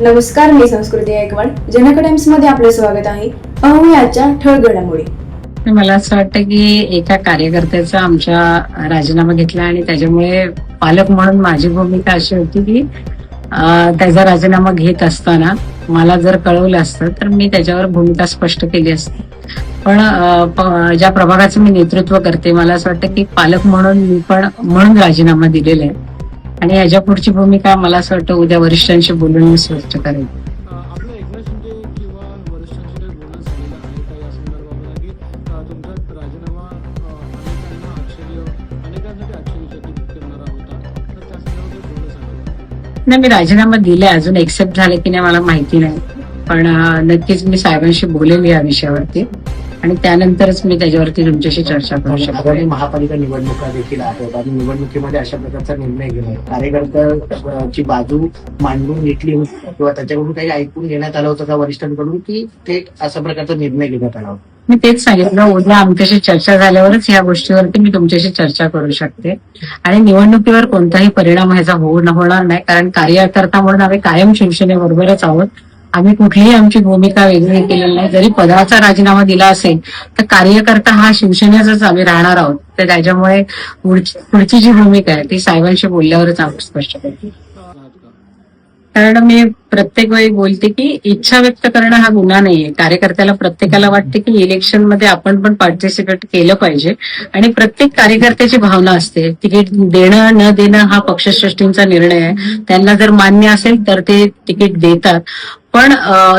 नमस्कार मी संस्कृती गायकवाड जनक टाइम्समध्ये आपलं स्वागत आहे. पाहूया आजच्या घडामोडी. मला असं वाटतं की एका कार्यकर्त्याचा आमच्या राजीनामा घेतला आणि त्याच्यामुळे पालक म्हणून माझी भूमिका अशी होती की त्याचा राजीनामा घेत असताना मला जर कळवलं असतं तर मी त्याच्यावर भूमिका स्पष्ट केली असती. पण ज्या प्रभागाचं मी नेतृत्व करते मला असं वाटतं की पालक म्हणून मी पण म्हणून राजीनामा दिलेला आहे. आणि ह्याच्या पुढची भूमिका मला असं वाटतं उद्या वरिष्ठांशी बोलून मी स्पष्ट करेन. नाही मी राजीनामा दिलाय अजून एक्सेप्ट झाले की नाही मला माहिती नाही. पण नक्कीच मी साहेबांशी बोलेल या विषयावरती. आणि त्यानंतरच मी त्याच्यावरती तुमच्याशी चर्चा करू शकतो. आगामी महापालिका निवडणुका देखील आहेत आणि निवडणुकीमध्ये अशा प्रकारचा निर्णय घेणे कार्यकर्त्याची बाजू मांडून घेतली होती किंवा त्याच्याकडून काही ऐकून घेण्यात आलं होतं का वरिष्ठांकडून की ते अशा प्रकारचा निर्णय घेण्यात आला होता? मी तेच सांगितलं उद्या आमच्याशी चर्चा झाल्यावरच या गोष्टीवरती मी तुमच्याशी चर्चा करू शकते. आणि निवडणुकीवर कोणताही परिणाम ह्याचा होऊ न होणार नाही कारण कार्यकर्ता म्हणून आम्ही कायम शिवसेनेबरोबरच आहोत. आम्ही कुठलीही आमची भूमिका वेगळी केलेली नाही. जरी पदाचा राजीनामा दिला असेल तर कार्यकर्ता हा शिवसेनेचाच आम्ही राहणार आहोत. तर त्याच्यामुळे पुढची जी भूमिका आहे ती साहेबांशी बोलल्यावरच आम्ही स्पष्ट करते. कारण मी प्रत्येक वेळी बोलते की इच्छा व्यक्त करणं हा गुन्हा नाहीये. कार्यकर्त्याला प्रत्येकाला वाटते की इलेक्शनमध्ये आपण पण पार्टिसिपेट केलं पाहिजे. आणि प्रत्येक कार्यकर्त्याची भावना असते. तिकीट देणं न देणं हा पक्षश्रेष्ठींचा निर्णय आहे. त्यांना जर मान्य असेल तर ते तिकीट देतात. पण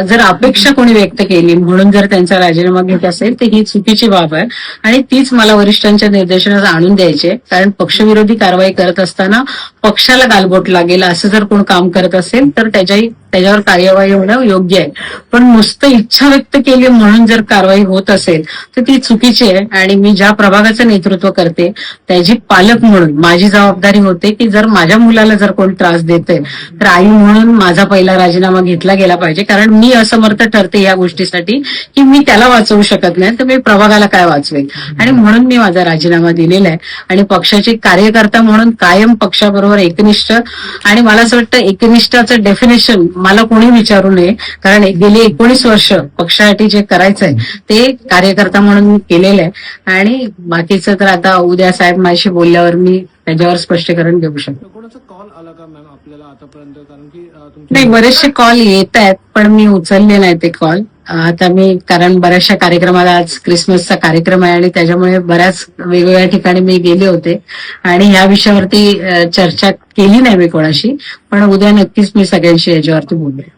जर अपेक्षा कोणी व्यक्त केली म्हणून जर त्यांचा राजीनामा घेत असेल तर ही चुकीची बाब आहे. आणि तीच मला वरिष्ठांच्या निर्देशनात आणून द्यायचे कारण पक्षविरोधी कारवाई करत असताना पक्षाला गालबोट लागेल असं जर कोण काम करत असेल तर त्याच्याही त्याच्यावर कार्यवाही होणं योग्य आहे. पण नुसतं इच्छा व्यक्त केली म्हणून जर कारवाई होत असेल तर ती चुकीची आहे. आणि मी ज्या प्रभागाचं नेतृत्व करते त्याची पालक म्हणून माझी जबाबदारी होते की जर माझ्या मुलाला जर कोण त्रास देते तर आई म्हणून माझा पहिला राजीनामा घेतला गेला पाहिजे. कारण मी असमर्थ ठरते या गोष्टीसाठी की मी त्याला वाचवू शकत नाही तर मी प्रभागाला काय वाचवेल आणि म्हणून मी माझा राजीनामा दिलेला आहे. आणि पक्षाचे कार्यकर्ता म्हणून कायम पक्षाबरोबर एकनिष्ठ. आणि मला असं वाटतं एकनिष्ठाचं डेफिनेशन मला कोणी विचारू नये. कारण गेली एकोणीस वर्ष पक्षासाठी जे करायचंय ते कार्यकर्ता म्हणून मी केलेलं आहे. आणि बाकीचं तर आता उद्या साहेब माझ्याशी बोलल्यावर मी त्याच्यावर स्पष्टीकरण देऊ शकतो. नाही बरेचसे कॉल येत आहेत पण मी उचलले नाही ते कॉल आता मी कारण बऱ्याचशा कार्यक्रमाला आज क्रिसमसचा कार्यक्रम आहे आणि त्याच्यामुळे बऱ्याच वेगवेगळ्या ठिकाणी मी गेले होते. आणि ह्या विषयावरती चर्चा केली नाही मी कोणाशी पण उद्या नक्कीच मी सगळ्यांशी याच्यावरती बोलेन